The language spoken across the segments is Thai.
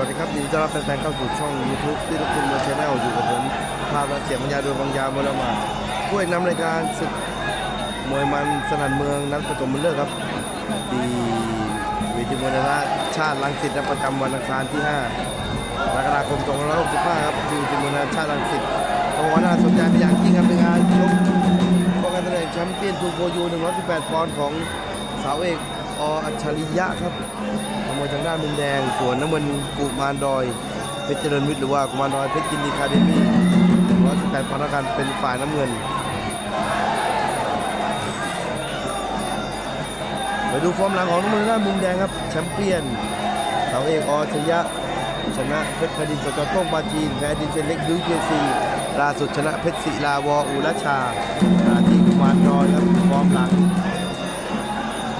วัสดีครับยินดีต้อนรับแฟนๆเข้าสู่ช่อง YouTube ที่ทุกคนมาชแนลอยู่กับผมภาพและเสียงบรรยายโดยบางยามวลมาผู้เอกนำรายการศึกมวยมันสนั่นเมืองนัดผสมมือเลิกครับที่เวทีมวยนานาชาติลังสิตประจำวันอังคารที่5กรกฎาคม2565ครับที่เวทีมวยนานาชาติลังสิตต้องบอกว่าน่าสนใจเป็นอย่างยิ่งครับเป็นงานชกป้องกันตำแหน่งแชมป์เปี้ยนทูโฟยู118ปอนด์ของสาวเอก ออัจฉริยะครับขโมยทางด้านมุมแดง ส่วนน้ำมันกุมารดอย เพชรเจริญวิทย์หรือว่ากุมารดอยเพชรจินดีคาเดมี่ร้อยสิบแปดพนักงานเป็นฝ่ายน้ำเงินไปดูฟอร์มหลังของน้ำมันด้านมุมแดงครับแชมเปี้ยนเสาเอกอชยะ ชนะเพชรพดินสจต้งปาจีนแพ้ดินเซนเล็กดิวเจซีล่าสุดชนะเพชรศิลาวออุรชาที่กุมารดอยครับฟอร์มหลัง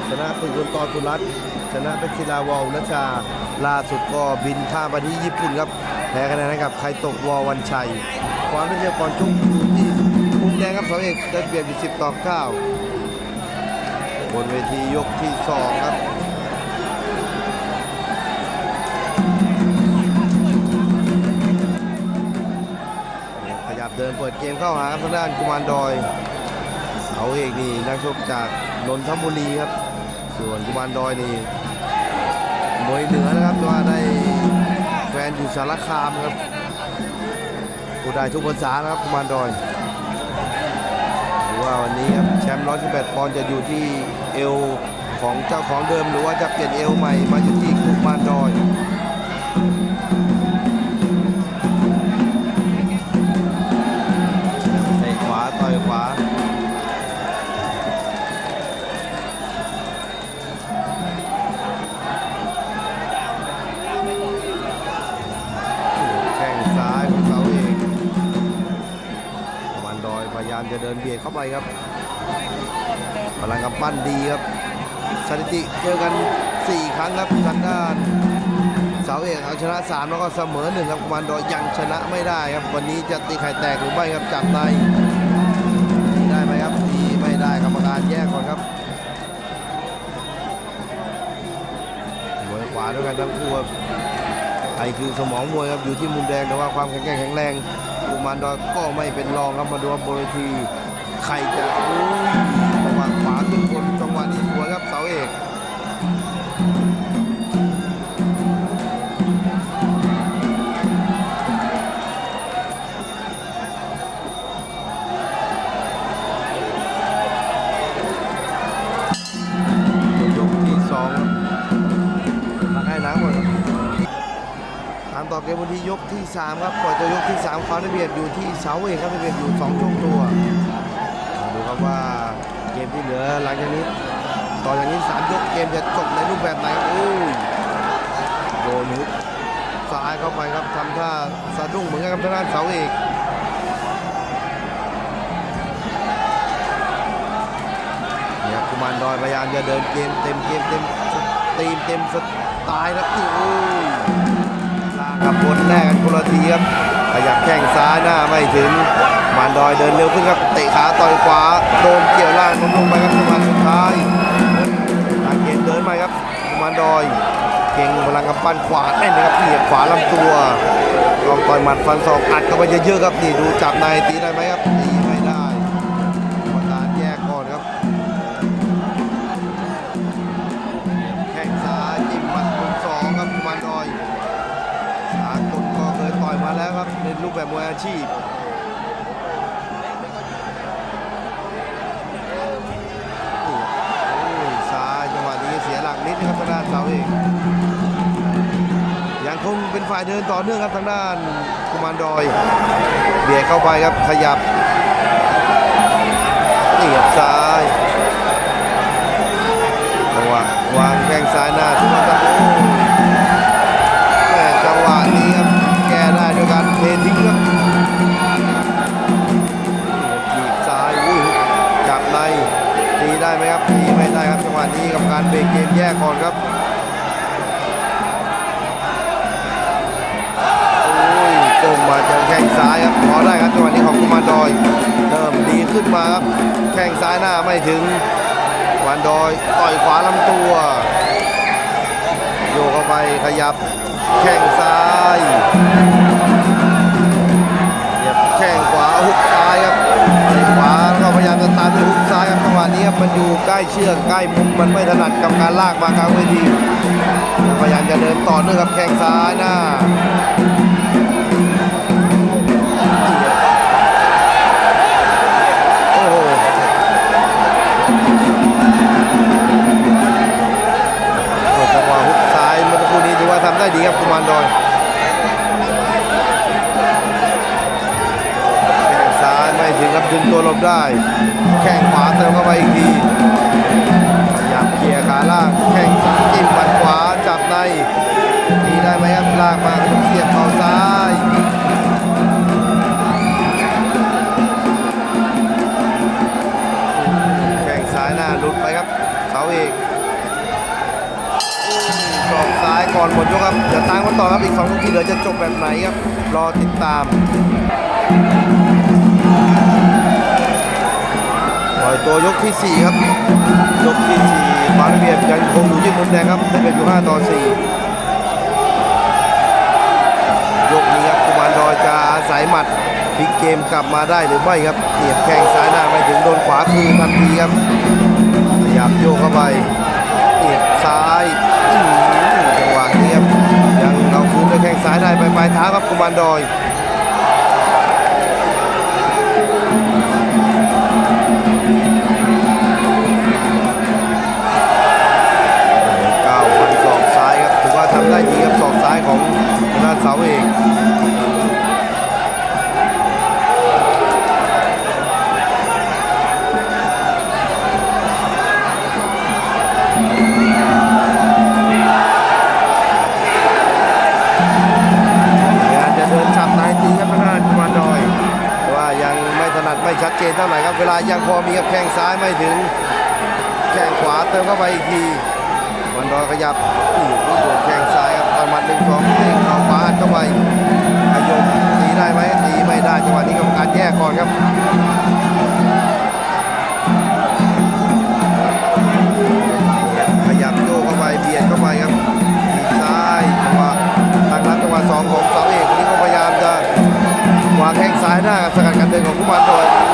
ชนะฝึกคนต่อตุรัตชนะเพชรศิลาวอลนชา ล่าสุดก็บินข้ามไปที่ญี่ปุ่นครับ แพ้คะแนนให้กับใครตกวอวันชัย ความเป็นเจ้าก่อนชกที่มุมแดงครับเสาเอกได้เปรียบอยู่10ต่อ9บนเวทียกที่2ครับขยับเดินเปิดเกมเข้าหาทางด้านกุมารดอยเสาเอกนี่นักชกจากนนทบุรีครับ ส่วนกุมารดอยนี่มวยเหนือนะครับว่าได้แฟนอยู่สารคามครับผู้ได้ทุกภาษานะครับกุมารดอยหรือว่าวันนี้ครับแชมป์118ปอนด์จะอยู่ที่เอวของเจ้าของเดิมหรือว่าจะเปลี่ยนเอวใหม่มาอยู่ที่กุมารดอย เดินเบียดเข้าไปครับพลังกำปั้นดีครับสถิติเจอกัน 4 ครั้งครับทางด้านสาวเอกเอาชนะ 3 แล้วก็เสมอหนึ่งครับกุมารดอยยังชนะไม่ได้ครับ วันนี้จะตีไข่แตกหรือไม่ครับจับในได้ไหมครับตีไม่ได้กรรมการแยกก่อนครับมวยขวาด้วยกันทั้งคู่ครับไอคือสมองมวยครับอยู่ที่มุมแดงแต่ว่าความแข็งแกร่งแข็งแรง มารดอยก็ไม่เป็นรองครับมาดูว่าบนเวทีใครจะอุ้ยจังหวะขวาขึ้นบนจังหวะนี้สวยครับเสาเอกยกที่สองครับมาให้น้ำก่อนครับตามต่อเกมวันที่ยกที่ 3 ครับปล่อยตัวยกที่ 3 ความได้เบีย เสาเอกครับเบียอยู่2ช่วงตัว ดูครับว่าเกมที่เหลือหลังจากนี้ ต่อจากนี้3ยกเกมจะจบในรูปแบบไหนโอ้ยโดนฮุกซ้ายเข้าไปครับทำท่าสะดุ้งเหมือนกันครับทางด้านเสาเอกเนี่ยกุมารดอยพยายามจะเดินเกมเต็มเกมเต็มตีมเต็มสไตล์แล้วนี่โอ้ย กับบนแรกกันคนละทีครับขยับแข้งซ้ายหน้าไม่ถึงมานดอยเดินเร็วขึ้นครับเตะขาต่อยขวาโดนเกี่ยวล่างล้มลงไปครับจังหวะสุดท้ายทางเกนเดินไปครับมานดอย เก่งพลังกำปั้นขวาแน่นนะครับเหยียบขวาลำตัวลองต่อยหมัดฟันศอกอัดเข้าไปเยอะๆครับนี่ดูจับในตีได้ไหมครับ นรูปแบบมวยอาชีพโอ้ยซ้ายจังหวะนี้เสียหลักนิดนะครับทางด้านเสาเอกยังคงเป็นฝ่ายเดินต่อเนื่องครับทางด้านกุมารดอยเบียดเข้าไปครับขยับนี่ครับซ้ายจังหวะวางแข้งซ้ายหน้าทุกคน การเบรกเกมแยกก่อนครับโอ้ยตรงมาเจอแข้งซ้ายครับพอได้ครับจังหวะนี้ของกุมารดอยเริ่มดีขึ้นมาครับแข้งซ้ายหน้าไม่ถึงกุมารดอยต่อยขวาลำตัวโยกเข้าไปขยับแข้งซ้าย ล้เชือกใกล้มุมมันไม่ถนัดกับการลากมากลางเวทีพยายามจะเดินต่อเนื่องครับแข้งซ้ายหน้าโอ้โหจังหวะฮุกซ้ายเมื่อครู่นี้ถือว่าทำได้ดีครับกุมารดอย ดึงตัวหลบได้ แข้งขวาเติมเข้าไปอีกทีพยายามเคลียร์ขาล่างแข้งจิ้มหมัดขวาจับในตีได้ไหมครับลากมาเสียบเข่าซ้ายแข้งซ้ายหน้าหลุดไปครับเสาเอกสองซ้ายก่อนหมดยกครับเดี๋ยวตามกันต่อครับอีกสองยกทีเหลือจะจบแบบไหนครับรอติดตาม ปล่อยตัวยกที่ 4 ครับ ยกที่4ฟาระเบียบยังคงอยู่ที่มุมแดงครับได้เป็นอยู่5ต่อ 4 ยกนี้ครับกุมารดอยจะอาศัยหมัดพลิกเกมกลับมาได้หรือไม่ครับเหยียบแข้งซ้ายหน้าไปถึงโดนขวาคืนทันทีครับขยับโยกเข้าไปเหยียบซ้ายจังหวะนี้ครับยังเอาคืนด้วยแข้งซ้ายได้ไปปลายเท้าครับกุมารดอย เท่าไหร่ครับ เวลายังพอมีครับแข้งซ้ายไม่ถึง แข้งขวาเติมเข้าไปอีกทีกุมารอยขยับนี่ลูกโดดแข้งซ้ายครับตอนมัดหนึ่งสองเองเข้าขวาอัดเข้าไปขยมตีได้ไหมตีไม่ได้จังหวะนี้กรรมการแยกก่อนครับขยับโยกเข้าไปเบียดเข้าไปครับทีซ้ายจังหวะตั้งรับจังหวะสองของสาเอกคนนี้ก็พยายามจะวางแข้งซ้ายหน้าสกัดการเดินของกุมารดย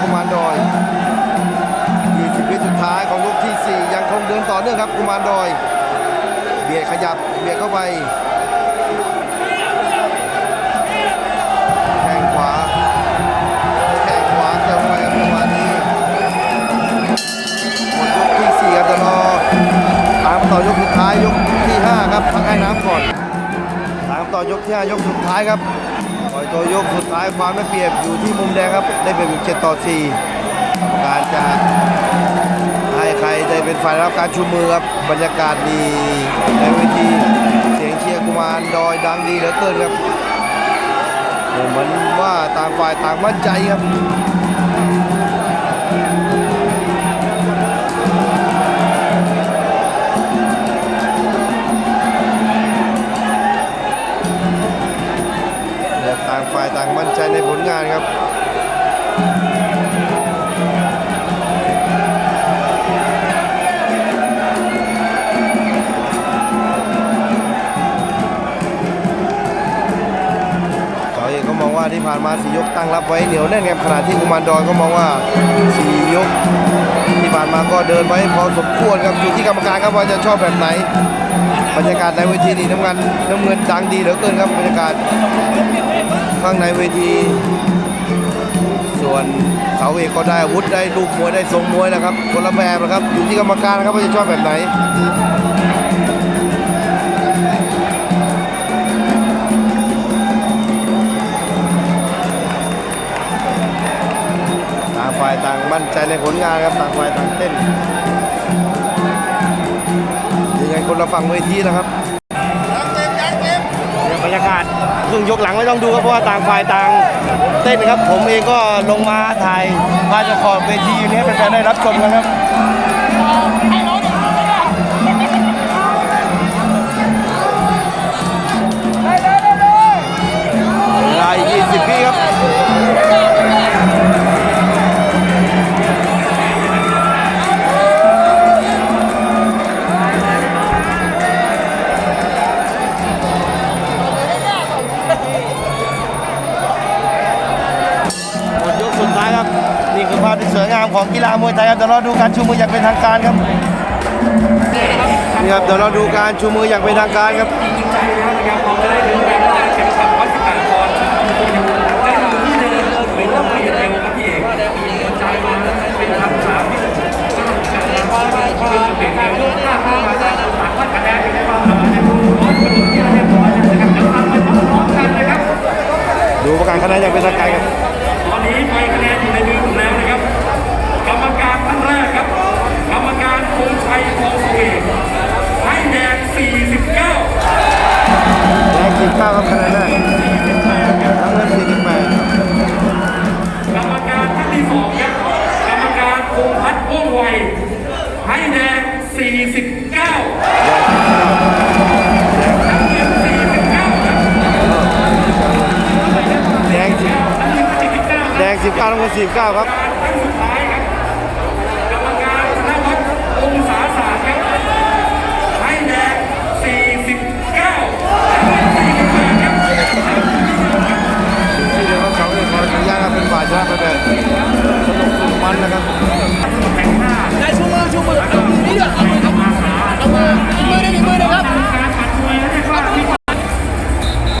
กุมารดอย20วิสุดท้ายของยกที่ 4 ยังคงเดินต่อเนื่องครับกุมารดอย เบียดขยับเบียดเข้าไปแข้งขวาแข้งขวาเติมไปครับจังหวะนี้หมดยกที่4ครับจะรอตามต่อยกสุดท้ายยกที่ 5 ครับพักให้น้ำก่อนตามต่อยกที่ห้ายกสุดท้ายครับ อยตัวยกสุดท้ายความได้เปรียบอยู่ที่มุมแดงครับ ได้เปรียบอยู่7ต่อสี่การจะให้ใครได้เป็นฝ่ายรับการชูมือครับบรรยากาศดีในเวทีเสียงเชียร์กุมารดอยดังดีเหลือเกินครับเหมือนว่าต่างฝ่ายต่างมั่นใจครับ ในผลงานครับมองว่าที่ผ่านมาสี่ยกตั้งรับไว้เหนียวแน่นครับขณะที่กุมารดอนก็มองว่าสี่ยก ที่ผ่านมาก็เดินไว้พอสมควรครับอยู่ที่กรรมการครับว่าจะชอบแบบไหน บรรยากาศในเวทีนี่น้ำเงินน้ำเงินดังดีเหลือเกินครับบรรยากาศข้างในเวที ส่วนเสาเอกก็ได้อาวุธได้ลูกมวยได้ทรงมวยนะครับคนละแบบนะครับอยู่ที่กรรมการนะครับว่าจะชอบแบบไหนต่างฝ่ายต่างมั่นใจในผลงานครับต่างฝ่ายต่างเต้น คนละฝั่งเวทีนะครับเนี่ยบรรยากาศครึ่งยกหลังไม่ต้องดูครับเพราะว่าต่างฝ่ายต่างเต้นครับ ผมเองก็ลงมาถ่ายมาจะขอบเวทีอยู่นี้เป็นแฟนได้รับชมกันครับามของกีฬามวยไทยครับเดี๋ยวเราดูการชูมืออย่างเป็นทางการครับนี่ครับเดี๋ยวเราดูการชูมืออย่างเป็นทางการครับ 49 ครับ